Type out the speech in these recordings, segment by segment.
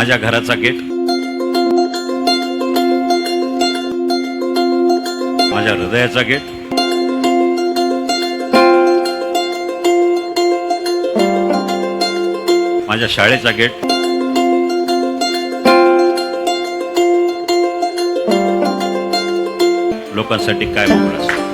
माझ्या घराचा गेट. माझ्या हृदयाचा गेट. माझ्या शाळेचा गेट. लोकांसाठी काय मोकळं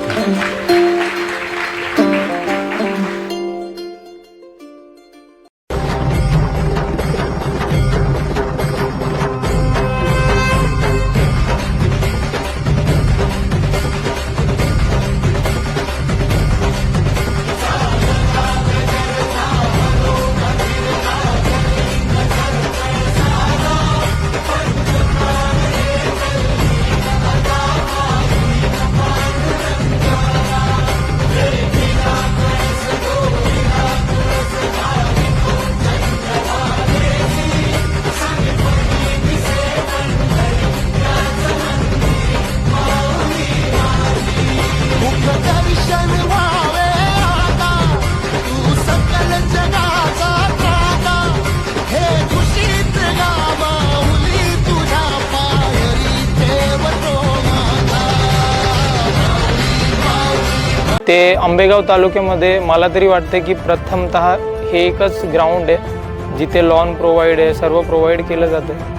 ते आंबेगाव तालुक्यामध्ये मला तरी वाटते की प्रथमतः हे एकच ग्राउंड आहे जिथे लॉन प्रोव्हाइड आहे सर्व प्रोव्हाइड केलं जातं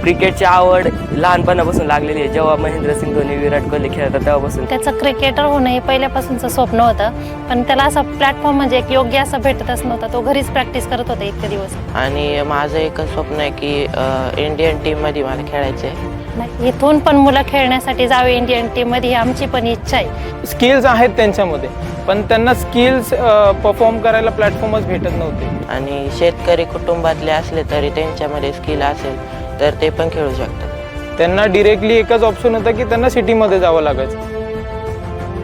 क्रिकेटची आवड लहानपणापासून लागलेली आहे. जेव्हा महेंद्रसिंग धोनी विराट कोहली खेळतात तेव्हापासून. त्याचं क्रिकेटर होणं हे पहिल्यापासूनचं स्वप्न होतं पण त्याला असं प्लॅटफॉर्म म्हणजे एक योग्य असं भेटतच नव्हता. तो घरीच प्रॅक्टिस करत होता इतके दिवस. आणि माझं एकच स्वप्न आहे की इंडियन टीममध्ये मला खेळायचं आहे नाही, इथून पण मुलं खेळण्यासाठी जावे इंडियन टीममध्ये ही आमची पण इच्छा आहे. स्किल्स आहेत त्यांच्यामध्ये पण त्यांना स्किल्स परफॉर्म करायला प्लॅटफॉर्मच भेटत नव्हते. आणि शेतकरी कुटुंबातले असले तरी त्यांच्यामध्ये स्किल असेल तर ते पण खेळू शकतात. त्यांना डिरेक्टली एकच ऑप्शन होता की त्यांना सिटीमध्ये जावं लागायचं.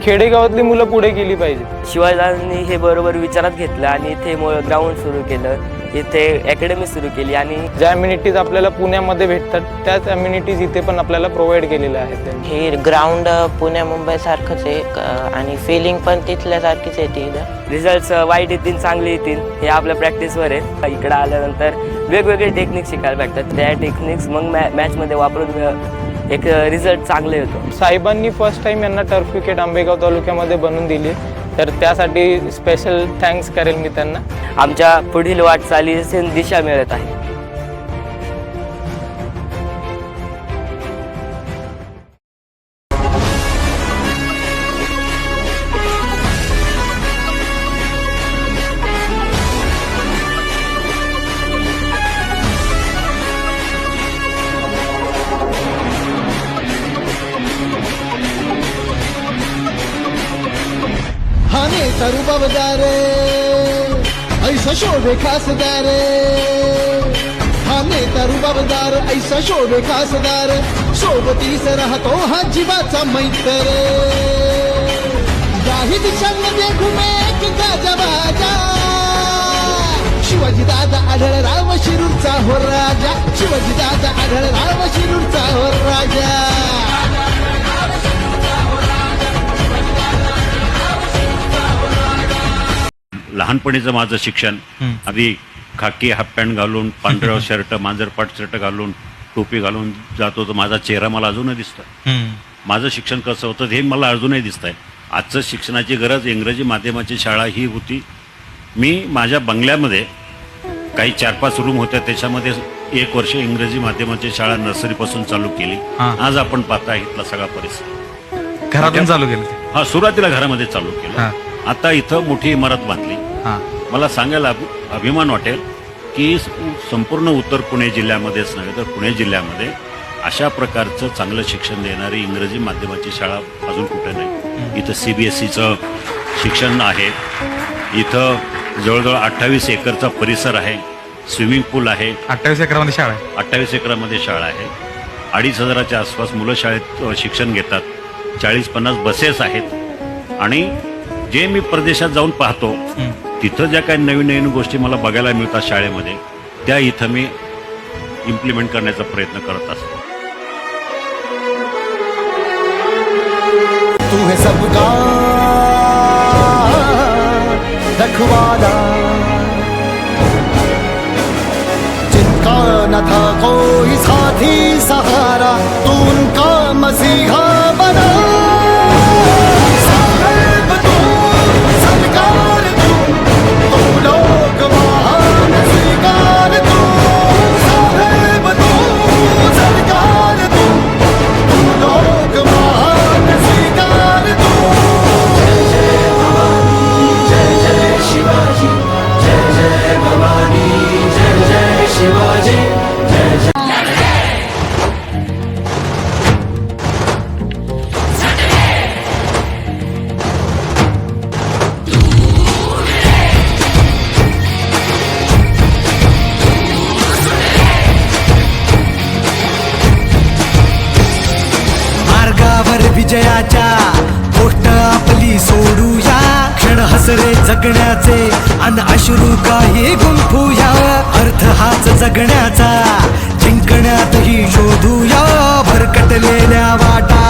खेडेगावातली मुलं पुढे गेली पाहिजे शिवाजींनी हे बरोबर विचारात घेतलं आणि इथे ग्राउंड सुरू केलं. इथे अकॅडमी सुरू केली आणि ज्या अम्युनिटीज आपल्याला पुण्यामध्ये भेटतात त्याच अम्युनिटीज इथे पण आपल्याला प्रोव्हाइड केलेल्या आहेत हे ग्राउंड पुण्या मुंबई सारखंच आहे क- आणि फिलिंग पण तिथल्यासारखीच येते इथं. रिझल्ट वाईट येतील चांगले येतील हे आपल्या प्रॅक्टिसवर आहे. इकडं आल्यानंतर वेगवेगळे टेक्निक शिकायला भेटतात. त्या टेक्निक्स मग मॅ मॅचमध्ये वापरून एक रिझल्ट चांगले येतो साहेबांनी फर्स्ट टाइम यांना टर्फ विकेट आंबेगाव तालुक्यामध्ये बनवून दिली. तर त्यासाठी स्पेशल थँक्स करेल मी त्यांना. आमच्या पुढील वाटचालीस दिशा मिळत आहे हाने तरुबवदार ऐसा शोभे खासदार। हाने तरुबवदार ऐसा शोभे खासदार। सोबतीस राहतो हा जीवाचा मैत्र काही दिशांमध्ये घुमे की गाजा बाजा। शिवाजी दादा आढळ राम शिरूरचा हो राजा। शिवाजी दादा आढळ राम शिरूरचा हो राजा। लहानपणीचं माझं शिक्षण. आधी खाकी हाफ पॅन्ट घालून पांढरं शर्ट मांजरपाट शर्ट घालून टोपी घालून जातो तर माझा चेहरा मला अजूनही दिसतोय. माझं शिक्षण कसं होतं हे मला अजूनही दिसत आहे आजचं शिक्षणाची गरज इंग्रजी माध्यमाची शाळा ही होती. मी माझ्या बंगल्यामध्ये काही चार पाच रूम होत्या त्याच्यामध्ये एक वर्ष इंग्रजी माध्यमाची शाळा नर्सरीपासून चालू केली. आज आपण पाहता इथला सगळा परिसर. घरातून चालू केलं हा सुरुवातीला घरामध्ये चालू. केलं. आता इथं मोठी इमारत बांधली. हा. मला सांगायला अभि- अभिमान वाटेल की स- संपूर्ण उत्तर पुणे जिल्ह्यामध्येच नव्हे तर पुणे जिल्ह्यामध्ये अशा प्रकारचं चांगलं शिक्षण देणारी इंग्रजी माध्यमाची शाळा अजून कुठे नाही. इथं सी बी एस सीचं शिक्षण आहे. इथं जवळजवळ अठ्ठावीस एकरचा परिसर आहे. स्विमिंग पूल आहे. अठ्ठावीस एकरामध्ये शाळा आहे. अठ्ठावीस एकरामध्ये शाळा आहे. अडीच हजाराच्या आसपास मुलं शाळेत अ, शिक्षण घेतात. चाळीस पन्नास बसेस आहेत. आणि जे मी प्रदेशात जाऊन पाहतो तिथं ज्या काही नवीन नवीन गोष्टी मला बघायला मिळतात शाळेमध्ये त्या इथं मी इम्प्लिमेंट करण्याचा प्रयत्न करत असतो. तू है सबका रखवाला सोडूया. क्षण हसरे जगण्याचे अन अश्रू काही गुंफूया. अर्थ हाच जगण्याचा. जिंकण्यातही शोधूया. भरकटलेल्या वाटा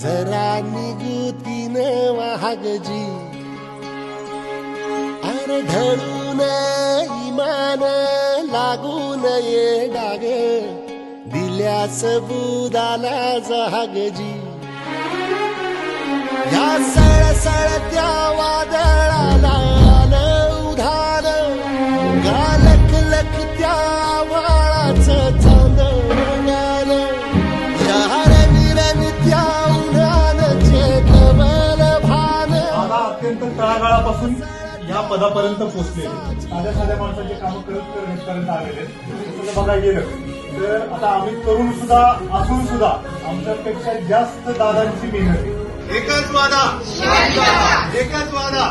जरा निगुतीन वाहगजी अरे ढळून इमान लागून ये डाग दिल्या सबुदाला जहागजी या सळसळत्या वादळाला तळागाळापासून या पदापर्यंत पोहोचले. साध्या साध्या माणसाचे कामं करत करत आलेले तसं बघायला गेलं तर आता आम्ही तरुण सुद्धा असून सुद्धा आमच्यापेक्षा जास्त दादांची मेहनत आहे. एकच वादा. एकच वादा.